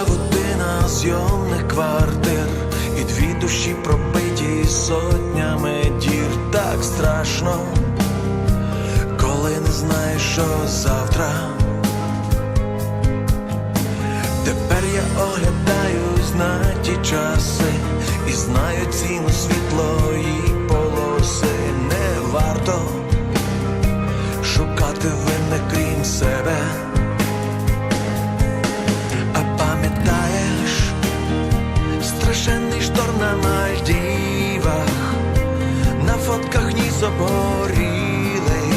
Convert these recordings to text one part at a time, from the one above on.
Павутина зйомних квартир І дві душі пробиті сотнями дір Так страшно, коли не знаєш, що завтра. Тепер я оглядаюсь на ті часи і знаю ціну світлої обгорілий,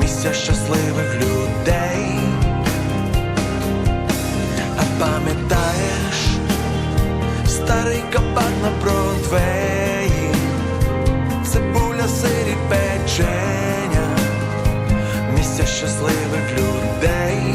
місця щасливих людей. А пам'ятаєш старий кабак на Бродвеї, цибуля сирі печеня, місця щасливих людей.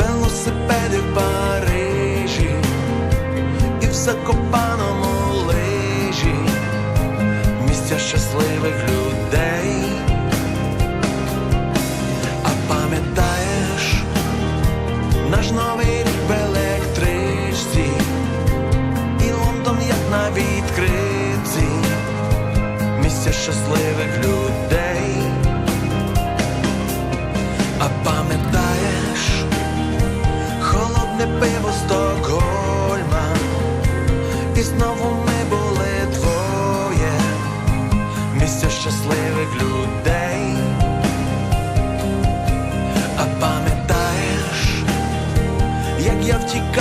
велосипеди в Парижі і в Закопаному лижі, місця щасливих людей. А пам'ятаєш наш новий рік в електричці і Лондон як на відкритці, місця щасливих людей. Як я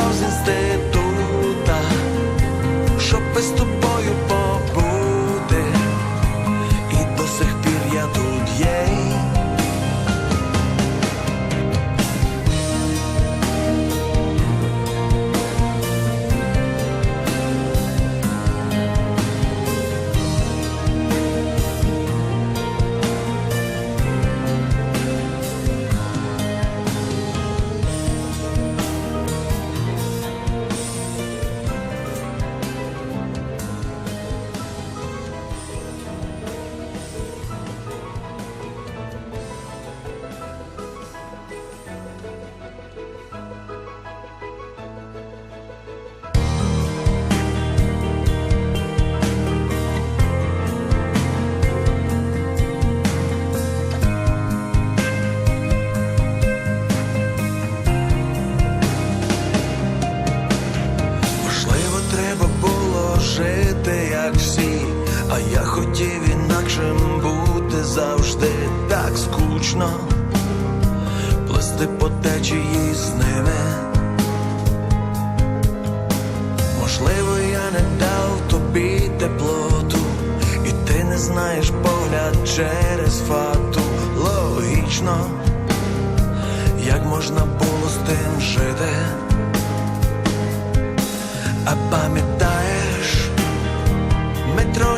плести по течії з ними. Можливо, я не дав тобі теплоту, і ти не знаєш погляд через фату. Логічно, як можна було з тим жити. А пам'ятаєш метро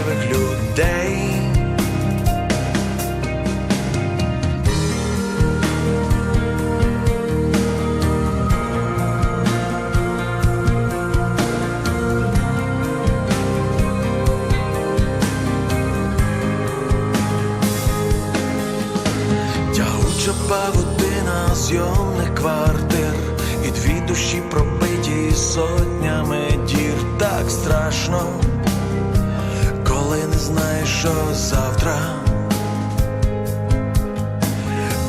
страшно, коли не знаєш, що завтра.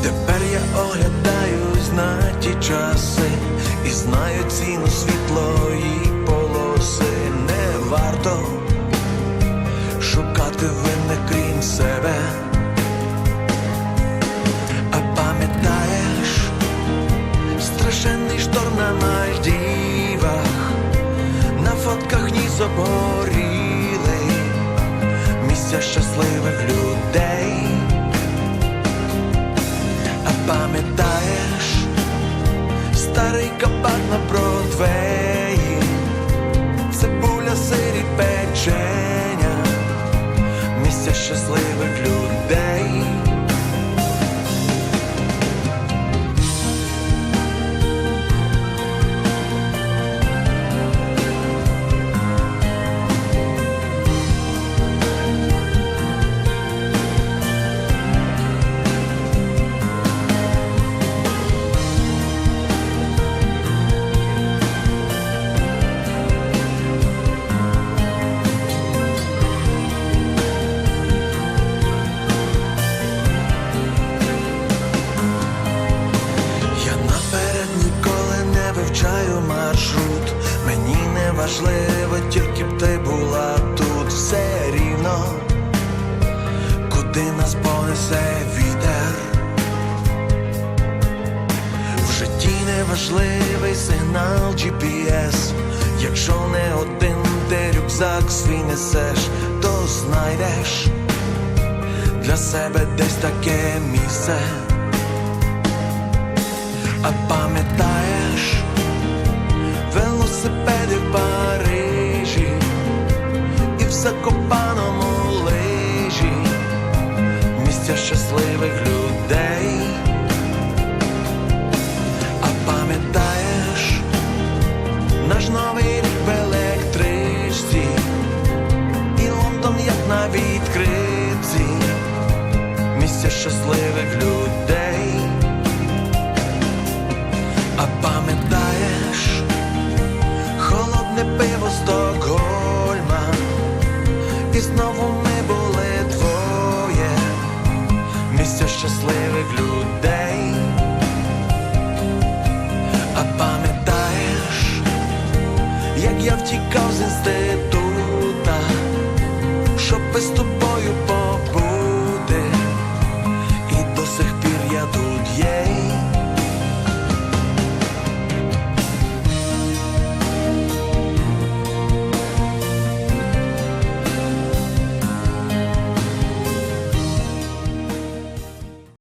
Тепер я оглядаюсь на ті часи і знаю ціну світлої полоси. Не варто шукати винних крім пам'ятаєш старий кабак на Бродвеї, цибуля сирі печеня, місця щасливих людей. куди нас понесе вітер, в житті неважливий сигнал GPS, якщо не один ти рюкзак свій несеш, то знайдеш для себе десь таке місце, а пам'ятаєш велосипеди в Парижі? І в Закопані nothing